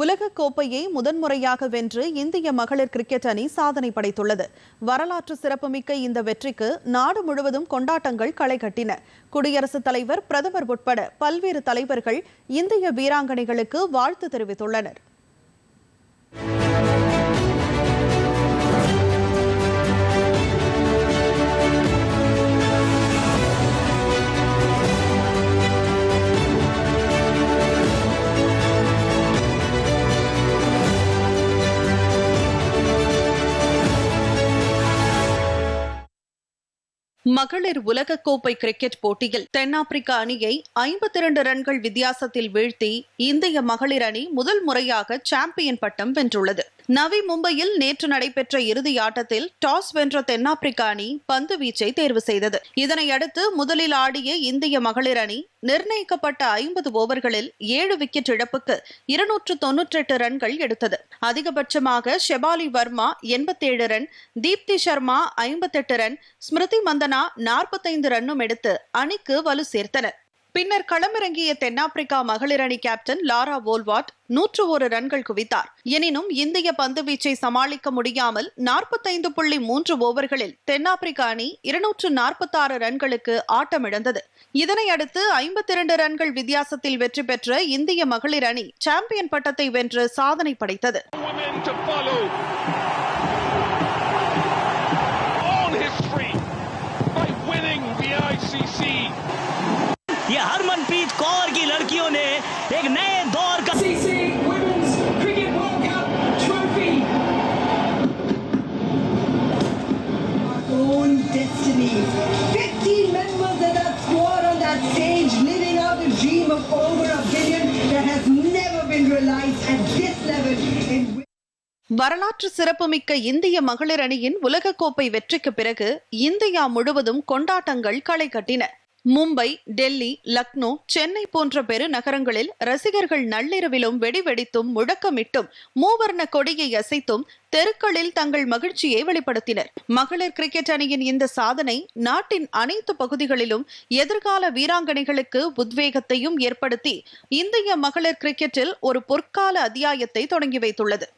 உலக கோப்பையை முதன்முறையாக வென்று இந்திய மகளிர் கிரிக்கெட் அணி சாதனை படைத்துள்ளது. வரலாற்று சிறப்புமிக்க இந்த வெற்றிக்கு நாடு முழுவதும் கொண்டாட்டங்கள் களை கட்டின. குடியரசுத் தலைவர் பிரதமர் உட்பட பல்வேறு தலைவர்கள் இந்திய வீராங்கனைகளுக்கு வாழ்த்து தெரிவித்துள்ளனர். மகளிர் உலகக்கோப்பை கிரிக்கெட் போட்டியில் தென்னாப்பிரிக்க அணியை ஐம்பத்தி இரண்டு ரன்கள் வித்தியாசத்தில் வீழ்த்தி இந்திய மகளிர் அணி முதல் முறையாக சாம்பியன் பட்டம் வென்றுள்ளது. நவி மும்பையில் நேற்று நடைபெற்ற இறுதி ஆட்டத்தில் டாஸ் வென்ற தென்னாப்பிரிக்க அணி பந்து வீச்சை தேர்வு செய்தது. இதனையடுத்து முதலில் ஆடிய இந்திய மகளிர் அணி நிர்ணயிக்கப்பட்ட ஐம்பது ஓவர்களில் ஏழு விக்கெட் இழப்புக்கு இருநூற்று தொன்னூற்றி எட்டு ரன்கள் எடுத்தது. அதிகபட்சமாக ஷெபாலி வர்மா எண்பத்தேழு ரன் தீப்தி சர்மா ஐம்பத்தெட்டு ரன் ஸ்மிருதி மந்தனா நாற்பத்தைந்து ரன்னும் எடுத்து அணிக்கு வலு சேர்த்தனர். பின்னர் களமிறங்கிய தென்னாப்பிரிக்கா மகளிர் அணி கேப்டன் லாரா வோல்வாட் நூற்று ஒரு ரன்கள் குவித்தார். எனினும் இந்திய பந்து வீச்சை சமாளிக்க முடியாமல் நாற்பத்தைந்து புள்ளி மூன்று ஓவர்களில் தென்னாப்பிரிக்க அணி இருநூற்று நாற்பத்தாறு ரன்களுக்கு ஆட்டமிழந்தது. இதனையடுத்து ஐம்பத்தி இரண்டு ரன்கள் வித்தியாசத்தில் வெற்றி பெற்ற இந்திய மகளிர் அணி சாம்பியன் பட்டத்தை வென்று சாதனை படைத்தது. ये हरमनप्रीत कौर की लड़कियों ने एक नए दौर का ICC Women's Cricket World Cup trophy. Our own destiny. 15 members of that squad on that stage living out the dream of over a billion that has never been realized at this level in வரலாற்று சிறப்புமிக்க இந்திய மகளிர் அணியின் உலகக்கோப்பை வெற்றிக்கு பிறகு India முழுவதும் கொண்டாட்டங்கள் களை கட்டின மும்பை டெல்லி லக்னோ சென்னை போன்ற பெருநகரங்களில் ரசிகர்கள் நள்ளிரவிலும் வெடிவெடித்தும் முழக்கமிட்டும் மூவர்ண கொடியை அசைத்தும் தெருக்களில் தங்கள் மகிழ்ச்சியை வெளிப்படுத்தினர். மகளிர் கிரிக்கெட் அணியின் இந்த சாதனை நாட்டின் அனைத்து பகுதிகளிலும் எதிர்கால வீராங்கனைகளுக்கு உத்வேகத்தையும் ஏற்படுத்தி இந்திய மகளிர் கிரிக்கெட்டில் ஒரு பொற்கால அத்தியாயத்தை தொடங்கி வைத்துள்ளது.